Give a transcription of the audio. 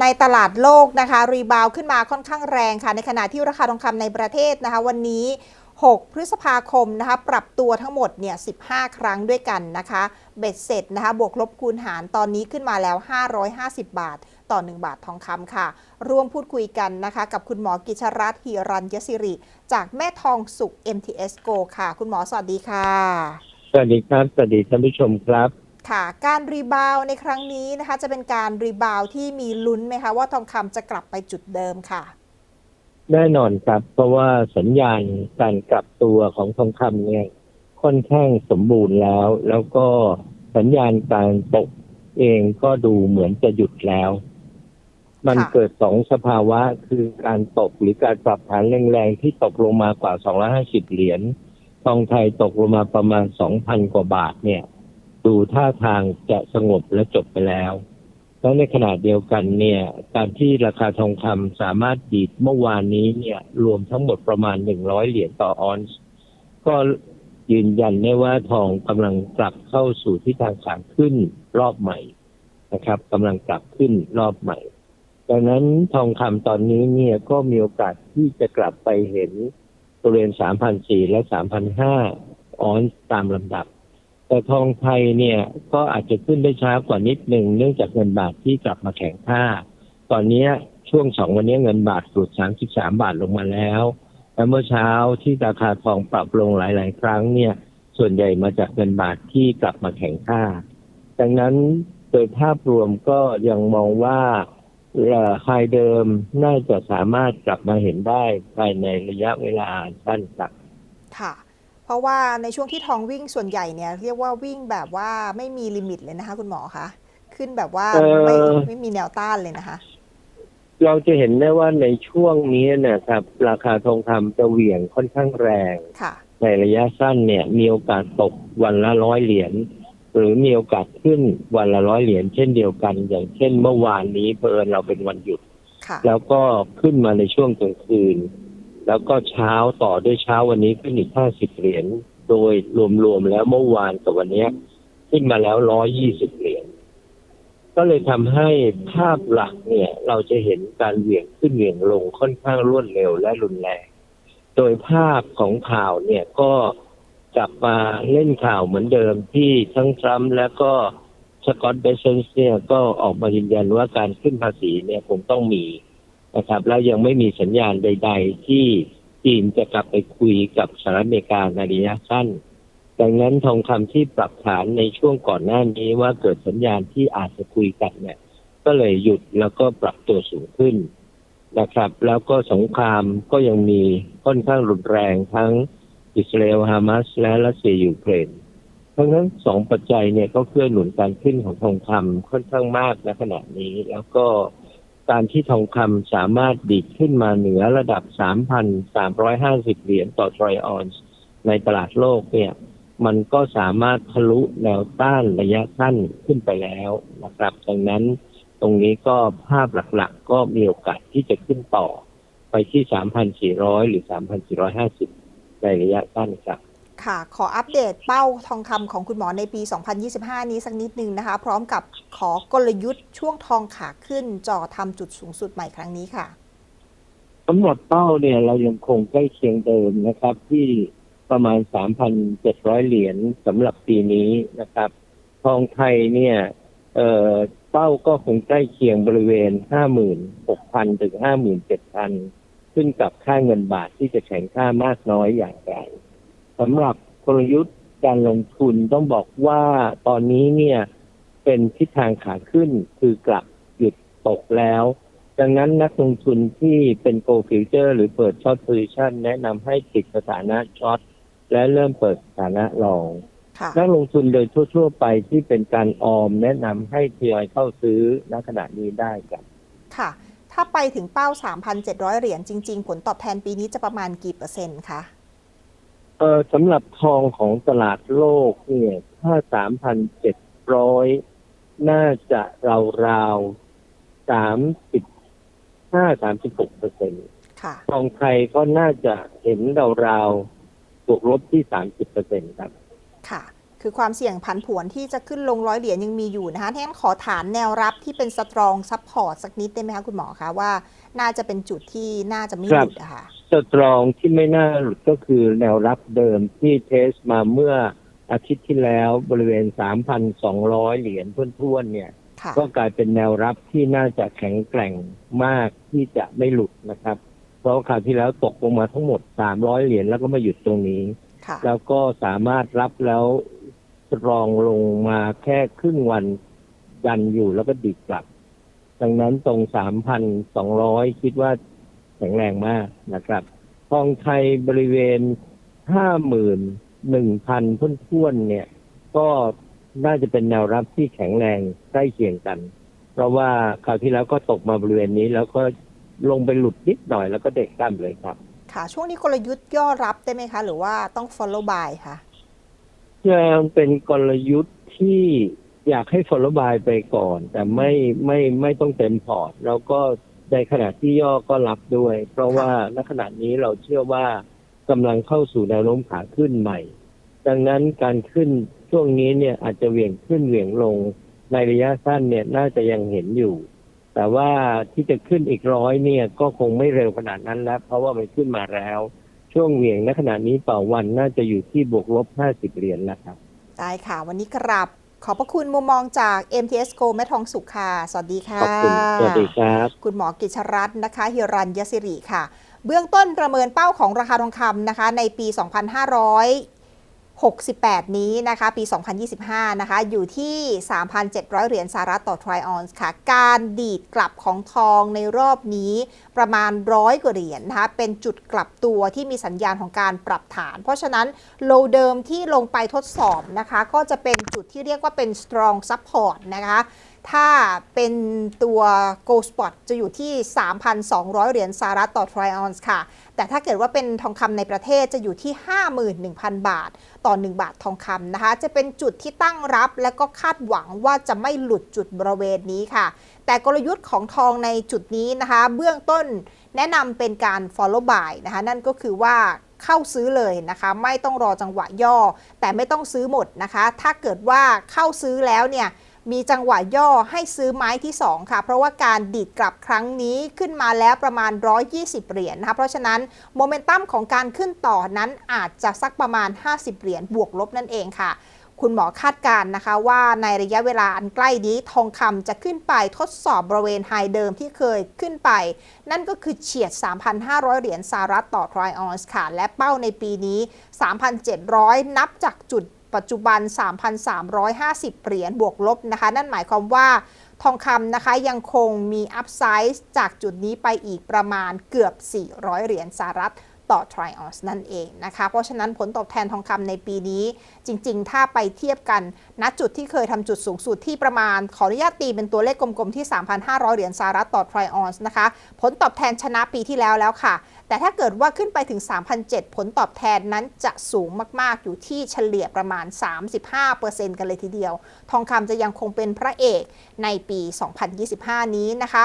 ในตลาดโลกนะคะรีบาวขึ้นมาค่อนข้างแรงค่ะ ในขณะที่ราคาทองคำในประเทศนะคะ วันนี้ 6 พฤษภาคมนะคะปรับตัวทั้งหมดเนี่ย 15 ครั้งด้วยกันนะคะ เบ็ดเสร็จนะคะบวกลบคูณหารตอนนี้ขึ้นมาแล้ว 550 บาทต่อ 1 บาททองคำค่ะ ร่วมพูดคุยกันนะคะ กับคุณหมอกิชรัตน์หิรัญยศิริ จากแม่ทองสุข MTS Go ค่ะ คุณหมอสวัสดีค่ะ สวัสดีครับ สวัสดีท่านผู้ชมครับ ค่ะการรีบาวในครั้งนี้นะคะจะเป็นการรีบาวที่มีลุ้นไหมคะว่าทองคำจะกลับไปจุดเดิมค่ะ แน่นอนครับ เพราะว่าสัญญาณการกลับตัวของทองคำเนี่ยค่อนข้างสมบูรณ์แล้ว แล้วก็สัญญาณการตกเองก็ดูเหมือนจะหยุดแล้ว มันเกิดสองสภาวะคือการตกหรือการปรับฐานแรงๆที่ตกลงมากว่า 250 เหรียญ ทองไทยตกลงมาประมาณ 2,000 กว่าบาทเนี่ย ดูท่าทางจะสงบและจบไปแล้วแล้วในขณะเดียวกันเนี่ย การที่ราคาทองคำสามารถดีดเมื่อวานนี้เนี่ย รวมทั้งหมดประมาณ100เหรียญต่อออนซ์ก็ยืนยันได้ว่าทองกำลังกลับเข้าสู่ที่ทางขาขึ้นรอบใหม่นะครับกำลังกลับขึ้นรอบใหม่ ดังนั้นทองคำตอนนี้เนี่ยก็มีโอกาสที่จะกลับไปเห็นบริเวณ3,400และ3,500ออนซ์ตามลำดับ แต่ทองไทยเนี่ยก็อาจจะขึ้นได้ช้ากว่านิดหนึ่งเนื่องจากเงินบาทที่กลับมาแข็งค่า ตอนนี้ช่วงสองวันนี้เงินบาทหลุด33บสามบาทลงมาแล้วและเมื่อเช้าที่ราคาทองปรับลงหลาย ๆ ครั้งเนี่ย ส่วนใหญ่มาจากเงินบาทที่กลับมาแข็งค่า ดังนั้นโดยภาพรวมก็ยังมองว่าไฮเดิมน่าจะสามารถกลับมาเห็นได้ภายในระยะเวลาสั้นครับค่ะ เพราะว่าในช่วงที่ทองวิ่งส่วนใหญ่เนี่ยเรียกว่าวิ่งแบบว่าไม่มีลิมิตเลยนะคะ คุณหมอคะขึ้นแบบว่าเอ่อไม่ไม่มีแนวต้านเลยนะคะ เราจะเห็นได้ว่าในช่วงนี้นะครับ ราคาทองคำจะเหวี่ยงค่อนข้างแรงค่ะในระยะสั้นเนี่ย มีโอกาสตกวันละร้อยเหรียญหรือมีโอกาสขึ้นวันละร้อยเหรียญเช่นเดียวกัน อย่างเช่นเมื่อวานนี้เพอิญเราเป็นวันหยุดค่ะแล้วก็ขึ้นมาในช่วงกลางคืน แล้วก็เช้าต่อด้วยเช้าวันนี้ขึ้นอีกห้าสิบเหรียญโดยรวมๆแล้วเมื่อวานกับวันนี้ขึ้นมาแล้วร้อยี่สิบเหรียญก็เลยทำให้ภาพหลักเนี่ย เราจะเห็นการเหวี่ยงขึ้นเหวี่ยงลงค่อนข้างรวดเร็วและรุนแรง โดยภาพของข่าวเนี่ยก็กลับมาเล่นข่าวเหมือนเดิมที่ทั้งทรัมป์และก็สกอตเบเซนส์เนี่ยก็ออกมายืนยันว่าการขึ้นภาษีเนี่ยคงต้องมี นะครับ แล้วยังไม่มีสัญญาณใด ๆ ที่จีนจะกลับไปคุยกับสหรัฐอเมริกาในระยะสั้น ดังนั้นทองคำที่ปรับฐานในช่วงก่อนหน้านี้ว่าเกิดสัญญาณที่อาจจะคุยกันเนี่ย ก็เลยหยุดแล้วก็ปรับตัวสูงขึ้นนะครับ แล้วก็สงครามก็ยังมีค่อนข้างรุนแรงทั้งอิสราเอลฮามาสและรัสเซียยูเครนทั้งนั้นสองปัจจัยเนี่ยก็เพื่อหนุนการขึ้นของทองคำค่อนข้างมากในขณะนี้ แล้วก็ การที่ทองคำสามารถดีดขึ้นมาเหนือระดับ 3,350 เหรียญต่อทรอยออนซ์ในตลาดโลกเนี่ย มันก็สามารถทะลุแนวต้านระยะสั้นขึ้นไปแล้วนะครับ ดังนั้นตรงนี้ก็ภาพหลักๆ ก็มีโอกาสที่จะขึ้นต่อไปที่ 3,400 หรือ 3,450 ในระยะสั้นครับ ค่ะ ขออัปเดตเป้าทองคำของคุณหมอในปี 2025 นี้สักนิดนึงนะคะ พร้อมกับขอกลยุทธ์ช่วงทองขาขึ้นจ่อทำจุดสูงสุดใหม่ครั้งนี้ค่ะสำหรับเป้าเนี่ยเรายังคงใกล้เคียงเดิมนะครับ ที่ประมาณ 3,700 เหรียญสำหรับปีนี้นะครับ ทองไทยเนี่ยเออเป้าก็คงใกล้เคียงบริเวณ 56,000 ถึง 57,000 ขึ้นกับค่าเงินบาทที่จะแข็งค่ามากน้อยอย่างไร สำหรับกลยุทธ์การลงทุนต้องบอกว่าตอนนี้เนี่ยเป็นทิศทางขาขึ้นคือกลับหยุดตกแล้ว ดังนั้นนักลงทุนที่เป็นโกลฟิวเจอร์หรือเปิดช็อต p o ซิชันแนะนำให้ติดสถานะช็อตและเริ่มเปิดสถานะลองค่ะนักลงทุนโดยทั่ว ๆ ไปที่เป็นการออมแนะนำให้ทยอยเข้าซื้อณขณะนี้ได้ครับค่ะ ถ้าไปถึงเป้า 3,700 เหรียญจริง ๆ ผลตอบแทนปีนี้จะประมาณกี่เปอร์เซ็นต์คะ เออสำหรับทองของตลาดโลกเนี่ยถ้า3,700น่าจะราวๆ35 36เปอร์เซ็นต์ค่ะ ทองไทยก็น่าจะเห็นราวๆบวกลบที่30เปอร์เซ็นต์ครับ ค่ะคคือความเสี่ยงผันผวนที่จะขึ้นลงร้อยเหรียญยังมีอยู่นะคะทั้นขอฐานแนวรับที่เป็นสตรองซัพพอร์ตสักนิดได้ไหมคะคุณหมอคะว่าน่าจะเป็นจุดที่น่าจะไม่หลุดอะค่ะสตรองที่ไม่น่าหลุดก็คือแนวรับเดิมที่เทสมาเมื่ออาทิตย์ที่แล้วบริเวณ 3,200 เหรียญท้วนๆเนี่ยค่ะก็กลายเป็นแนวรับที่น่าจะแข็งแกร่งมากที่จะไม่หลุดนะครับ เพราะว่าคราวที่แล้วตกลงมาทั้งหมด 300 เหรียญแล้วก็มาหยุดตรงนี้ค่ะแล้วก็สามารถรับแล้วส ตรองลงมาแค่ครึ่งวันยันอยู่แล้วก็ดิดกลับ ดังนั้นตรง3,200คิดว่าแข็งแรงมากนะครับทองไทยบริเวณ51,000พ้นท้วนๆเนี่ย ก็น่าจะเป็นแนวรับที่แข็งแรงใกล้เคียงกัน เพราะว่าคราวที่แล้วก็ตกมาบริเวณนี้ แล้วก็ลงไปหลุดนิดหน่อยแล้วก็เด็กตั้มเลยครับ ค่ะ ช่วงนี้กลยุทธ์ย่อรับได้ไหมคะ หรือว่าต้อง follow by คะ ยังเป็นกลยุทธ์ที่อยากให้ follow by ไปก่อน แต่ไม่ไม่ไม่ต้องเต็มพอร์ต แล้วก็ในขณะที่ย่อก็รับด้วย เพราะว่าณขณะนี้เราเชื่อว่ากำลังเข้าสู่แนวโน้มขาขึ้นใหม่ ดังนั้นการขึ้นช่วงนี้เนี่ยอาจจะเหวี่ยงขึ้นเหวี่ยงลงในระยะสั้นเนี่ยน่าจะยังเห็นอยู่ แต่ว่าที่จะขึ้นอีกร้อยเนี่ยก็คงไม่เร็วขนาดนั้นแล้ว เพราะว่ามันขึ้นมาแล้ว ช่วงเหวี่ยงณขณะนี้ต่อวันน่าจะอยู่ที่บวกลบ 50 เหรียญแล้วครับ ได้ค่ะ วันนี้กราบขอบพระคุณมุมมองจาก MTS Go แม่ทองสุขค่ะ สวัสดีค่ะ ขอบคุณ สวัสดีครับ คุณหมอกิจรัตน์นะคะฮิรัญยศิริค่ะ เบื้องต้นประเมินเป้าของราคาทองคำนะคะ ในปี 68 นี้นะคะปี 2025 นะคะอยู่ที่ 3,700 เหรียญสหรัฐต่อทริออนส์ค่ะ การดีดกลับของทองในรอบนี้ประมาณร้อยกว่าเหรียญนะคะเป็นจุดกลับตัวที่มีสัญญาณของการปรับฐาน เพราะฉะนั้นโลเดิมที่ลงไปทดสอบนะคะ ก็จะเป็นจุดที่เรียกว่าเป็น strong support นะคะ ถ้าเป็นตัว Gold Spot จะอยู่ที่ 3,200 เหรียญสหรัฐต่อทริออนซ์ค่ะ แต่ถ้าเกิดว่าเป็นทองคำในประเทศจะอยู่ที่ 51,000 บาท ต่อ 1 บาททองคำนะคะ จะเป็นจุดที่ตั้งรับและก็คาดหวังว่าจะไม่หลุดจุดบริเวณนี้ค่ะ แต่กลยุทธ์ของทองในจุดนี้นะคะ เบื้องต้นแนะนำเป็นการ follow buy นะคะ นั่นก็คือว่าเข้าซื้อเลยนะคะ ไม่ต้องรอจังหวะย่อ แต่ไม่ต้องซื้อหมดนะคะ ถ้าเกิดว่าเข้าซื้อแล้วเนี่ย มีจังหวะย่อให้ซื้อไม้ที่ 2 ค่ะ เพราะว่าการดีดกลับครั้งนี้ขึ้นมาแล้วประมาณ 120 เหรียญนะคะเพราะฉะนั้นโมเมนตัมของการขึ้นต่อนั้นอาจจะสักประมาณ 50 เหรียญบวกลบนั่นเองค่ะคุณหมอคาดการณ์นะคะว่าในระยะเวลาอันใกล้นี้ทองคำจะขึ้นไปทดสอบบริเวณไฮเดิมที่เคยขึ้นไป นั่นก็คือเฉียด 3,500 เหรียญสหรัฐต่อทริออนซ์ค่ะ และเป้าในปีนี้ 3,700 นับจากจุด ปัจจุบัน 3,350 เหรียญบวกลบนะคะ นั่นหมายความว่าทองคำนะคะยังคงมีอัพไซด์จากจุดนี้ไปอีกประมาณเกือบ 400 เหรียญสหรัฐ ต่อทริออนนั่นเองนะคะ เพราะฉะนั้นผลตอบแทนทองคำในปีนี้จริง ๆ ถ้าไปเทียบกันณจุดที่เคยทำจุดสูงสุดที่ประมาณ ขออนุญาตตีเป็นตัวเลขกลมๆที่ 3,500 เหรียญสหรัฐต่อทริออนนะคะ ผลตอบแทนชนะปีที่แล้วแล้วค่ะ แต่ถ้าเกิดว่าขึ้นไปถึง 3,007 ผลตอบแทนนั้นจะสูงมาก ๆ อยู่ที่เฉลี่ยประมาณ 35%กันเลยทีเดียว ทองคำจะยังคงเป็นพระเอกในปี 2025 นี้นะคะ